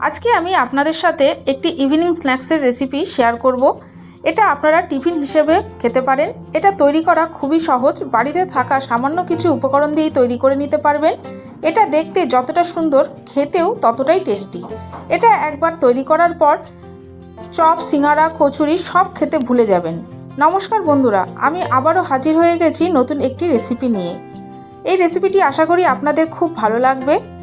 আজকে আমি আপনাদের সাথে একটি ইভিনিং স্ন্যাক্সের রেসিপি শেয়ার করব। এটা আপনারা টিফিন হিসেবে খেতে পারেন। এটা তৈরি করা খুবই সহজ। বাড়িতে থাকা সামান্য কিছু উপকরণ দিয়েই তৈরি করে নিতে পারবেন। এটা দেখতে যতটা সুন্দর, খেতেও ততটাই টেস্টি এটা একবার তৈরি করার পর চপ, সিঙ্গারা, কচুরি সব খেতে ভুলে যাবেন। নমস্কার বন্ধুরা, আমি আবারও হাজির হয়ে গেছি নতুন একটি রেসিপি নিয়ে। এই রেসিপিটি আশা করি আপনাদের খুব ভালো লাগবে।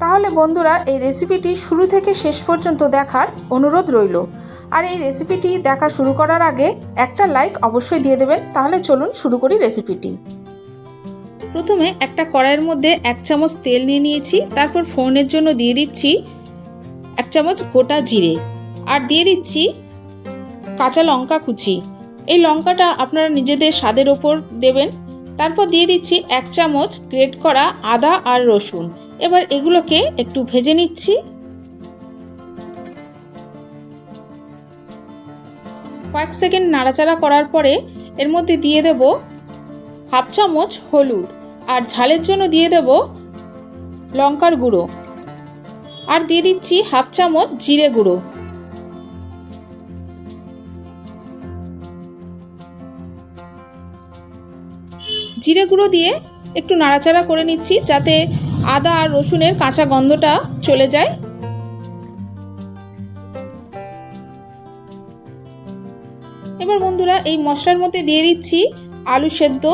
তাহলে বন্ধুরা, এই রেসিপিটি শুরু থেকে শেষ পর্যন্ত দেখার অনুরোধ রইল। আর এই রেসিপিটি দেখা শুরু করার আগে একটা লাইক অবশ্যই দিয়ে দেবেন। তাহলে চলুন শুরু করি রেসিপিটি প্রথমে একটা কড়াইয়ের মধ্যে এক চামচ তেল নিয়ে নিয়েছি। তারপর ফোনের জন্য দিয়ে দিচ্ছি এক চামচ গোটা জিরে। আর দিয়ে দিচ্ছি কাঁচা লঙ্কা কুচি। এই লঙ্কাটা আপনারা নিজেদের স্বাদের ওপর দেবেন। তারপর দিয়ে দিচ্ছি এক চামচ গ্রেট করা আদা আর রসুন। এবার এগুলোকে একটু ভেজে নিচ্ছি। কয়েক সেকেন্ড নাড়াচাড়া করার পরে এর মধ্যে দিয়ে দেব হাফ চামচ হলুদ আর ঝালের জন্য দিয়ে দেব লঙ্কার গুঁড়ো। আর দিয়ে দিচ্ছি হাফ চামচ জিরে গুঁড়ো। জিরে গুঁড়ো দিয়ে একটু নাড়াচাড়া করে নিচ্ছি যাতে আদা আর রসুনের কাঁচা গন্ধটা চলে যায়। এবার বন্ধুরা, এই মশলার মধ্যে দিয়ে দিচ্ছি আলু সেদ্ধ।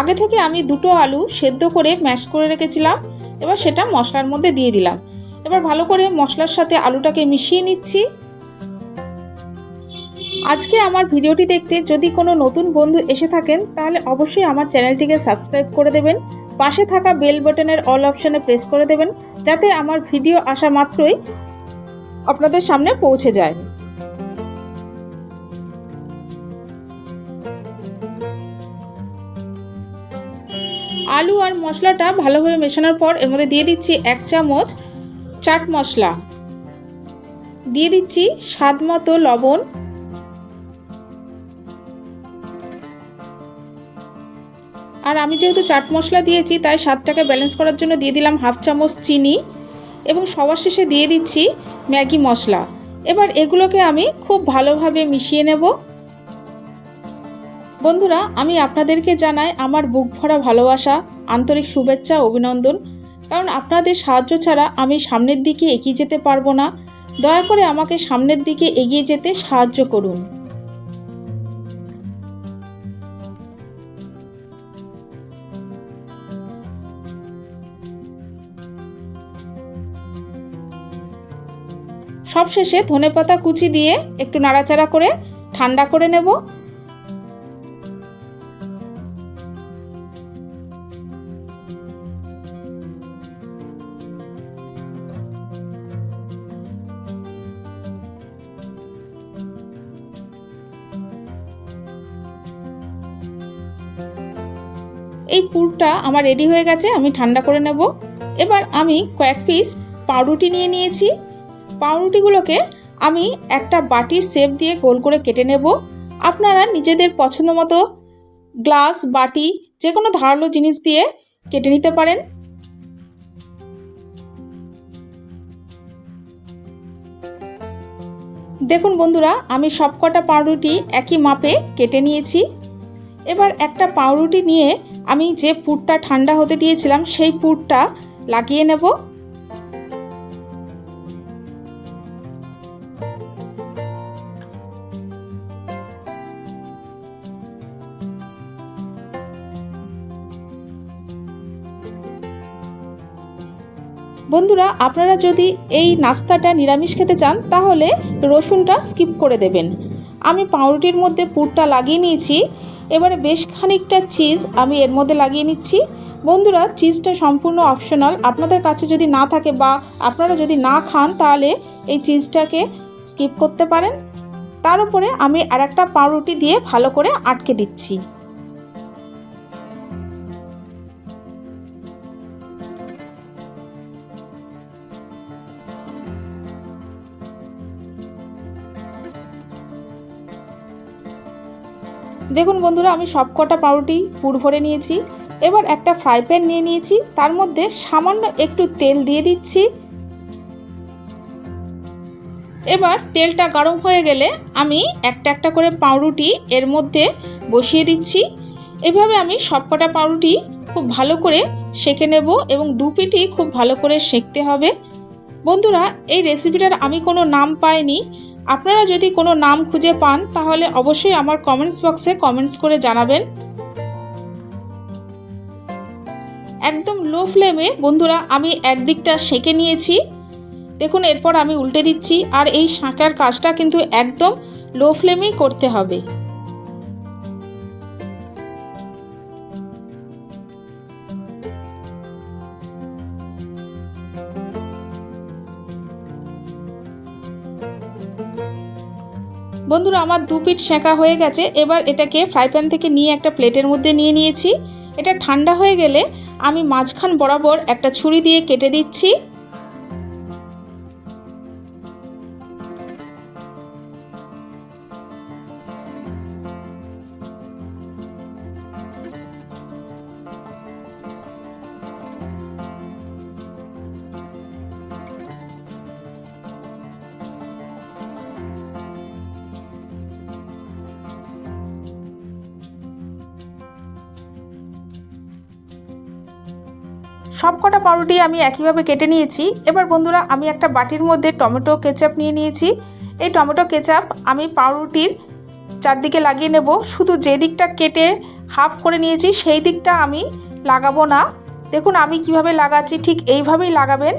আগে থেকে আমি দুটো আলু সেদ্ধ করে ম্যাশ করে রেখেছিলাম। এবার সেটা মশলার মধ্যে দিয়ে দিলাম। এবার ভালো করে মশলার সাথে আলুটাকে মিশিয়ে নিচ্ছি। আজকে আমার ভিডিওটি দেখতে যদি কোনো নতুন বন্ধু এসে থাকেন, তাহলে অবশ্যই আমার চ্যানেলটিকে সাবস্ক্রাইব করে দেবেন। পাশে থাকা বেল বাটনের অল অপশানে প্রেস করে দেবেন, যাতে আমার ভিডিও আসা মাত্রই আপনাদের সামনে পৌঁছে যায়। আলু আর মশলাটা ভালোভাবে মেশানোর পর এর মধ্যে দিয়ে দিচ্ছি এক চামচ চাট মশলা। দিয়ে দিচ্ছি স্বাদ মতো লবণ আর আমি যেহেতু চাট মশলা দিয়েছি, তাই স্বাদটাকে ব্যালেন্স করার জন্য দিয়ে দিলাম হাফ চামচ চিনি এবং সবার শেষে দিয়ে দিচ্ছি ম্যাগি মশলা। এবার এগুলোকে আমি খুব ভালোভাবে মিশিয়ে নেব। বন্ধুরা, আমি আপনাদেরকে জানাই আমার বুক ভরা ভালোবাসা, আন্তরিক শুভেচ্ছা, অভিনন্দন। কারণ আপনাদের সাহায্য ছাড়া আমি সামনের দিকে এগিয়ে যেতে পারব না। দয়া করে আমাকে সামনের দিকে এগিয়ে যেতে সাহায্য করুন। সবশেষে ধনেপাতা কুচি দিয়ে একটু নাড়াচাড়া করে ঠান্ডা করে নেব। এই পুরটা আমার রেডি হয়ে গেছে, আমি ঠান্ডা করে নেব। এবার আমি কয়েক পিস পাউরুটি নিয়ে নিয়েছি। পাউরুটিগুলোকে আমি একটা বাটির শেপ দিয়ে গোল করে কেটে নেব। আপনারা নিজেদের পছন্দ মতো গ্লাস, বাটি যে কোনো ধারালো জিনিস দিয়ে কেটে নিতে পারেন। দেখুন বন্ধুরা, আমি সবকটা পাউরুটি একই মাপে কেটে নিয়েছি। এবার একটা পাউরুটি নিয়ে আমি যে পুরটা ঠান্ডা হতে দিয়েছিলাম, সেই পুরটা লাগিয়ে নেব। বন্ধুরা, আপনারা যদি এই নাস্তাটা নিরামিষ খেতে চান, তাহলে রসুনটা স্কিপ করে দেবেন। আমি পাউরুটির মধ্যে পুরটা লাগিয়ে নিয়েছি। এবারে বেশ খানিকটা চিজ আমি এর মধ্যে লাগিয়ে নিচ্ছি। বন্ধুরা, চিজটা সম্পূর্ণ অপশনাল আপনাদের কাছে যদি না থাকে বা আপনারা যদি না খান, তাহলে এই চিজটাকে স্কিপ করতে পারেন। তার উপরে আমি আর একটা পাউরুটি দিয়ে ভালো করে আটকে দিচ্ছি। দেখুন বন্ধুরা, আমি সব কটা পাউরুটি পুর ভরে নিয়েছি। এবার একটা ফ্রাই প্যান নিয়ে নিয়েছি। তার মধ্যে সামান্য একটু তেল দিয়ে দিচ্ছি। এবার তেলটা গরম হয়ে গেলে আমি একটা একটা করে পাউরুটি এর মধ্যে বসিয়ে দিচ্ছি। এভাবে আমি সবকটা পাউরুটি খুব ভালো করে সেঁকে নেব এবং দু পিঠি খুব ভালো করে সেঁকতে হবে। বন্ধুরা, এই রেসিপিটার আমি কোনো নাম পাইনি। আপনারা যদি কোনো নাম খুঁজে পান, তাহলে অবশ্যই আমার কমেন্টস বক্সে কমেন্টস করে জানাবেন। একদম লো ফ্লেমে বন্ধুরা, আমি একদিকটা সেঁকে নিয়েছি। দেখুন, এরপর আমি উল্টে দিচ্ছি, আর এই সাঁকার কাজটা কিন্তু একদম লো ফ্লেমেই করতে হবে। বন্ধুরা, আমার দু পিট সেঁকা হয়ে গেছে। এবার এটাকে ফ্রাই প্যান থেকে নিয়ে একটা প্লেটের মধ্যে নিয়ে নিয়েছি। এটা ঠান্ডা হয়ে গেলে আমি মাঝখান বরাবর একটা ছুরি দিয়ে কেটে দিচ্ছি। সব কটা পাউরুটি আমি একইভাবে কেটে নিয়েছি। এবার বন্ধুরা, আমি একটা বাটির মধ্যে টমেটো, কেচাপ নিয়ে নিয়েছি। এই টমেটো, কেচাপ আমি পাউরুটির চারদিকে লাগিয়ে নেব। শুধু যে দিকটা কেটে হাফ করে নিয়েছি, সেই দিকটা আমি লাগাবো না। দেখুন, আমি কীভাবে লাগাচ্ছি, ঠিক এইভাবেই লাগাবেন।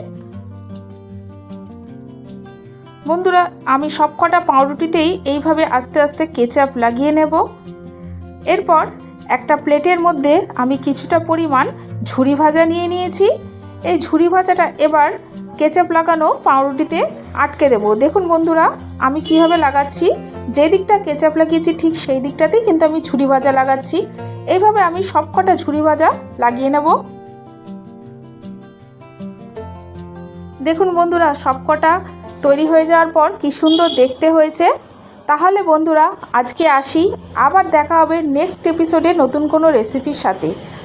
বন্ধুরা, আমি সব কটা পাউরুটিতেই এইভাবে আস্তে আস্তে কেচাপ লাগিয়ে নেব। এরপর একটা প্লেটের মধ্যে আমি কিছুটা পরিমাণ ঝুরি ভাজা নিয়ে নিয়েছি। এই ঝুরি ভাজাটা এবার কেচাপ লাগানো পাউরুটিতে আটকে দেবো। দেখুন বন্ধুরা, আমি কীভাবে লাগাচ্ছি? যে দিকটা কেচাপ লাগিয়েছি ঠিক সেই দিকটাতেই কিন্তু আমি ঝুরি ভাজা লাগাচ্ছি। এইভাবে আমি সব কটা ঝুরি ভাজা লাগিয়ে নেব। দেখুন বন্ধুরা সব কটা তৈরি হয়ে যাওয়ার পর কি সুন্দর দেখতে হয়েছে। তাহলে বন্ধুরা, আজকে আসি। আবার দেখা হবে নেক্সট এপিসোডে নতুন কোনো রেসিপির সাথে।